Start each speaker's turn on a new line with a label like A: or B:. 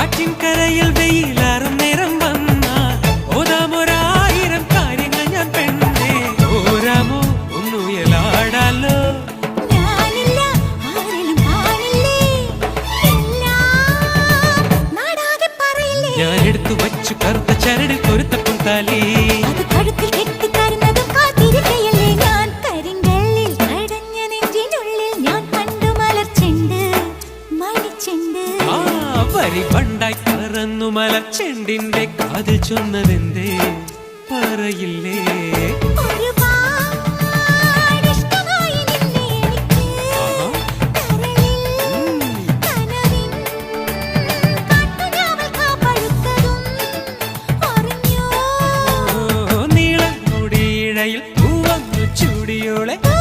A: ആറ്റിൻ കരയിൽ വെയിലാറും നേരം വന്നാൽ ഓതാമൊരായിരം കാര്യങ്ങൾ ഞാൻ പെണ്ണേ ഓരാമോ ഒന്നുയലാടാലോ. ഞാൻ എടുത്തു വച്ചു കറുത്ത ചരടിൽ കൊരുത്തപ്പും താലി. വരി പണ്ടായി പറന്നു മല ചെണ്ടിന്റെ കാത് ചൊന്നതെന്തേ? പറയില്ലേ?
B: ചൂടിയോളെ.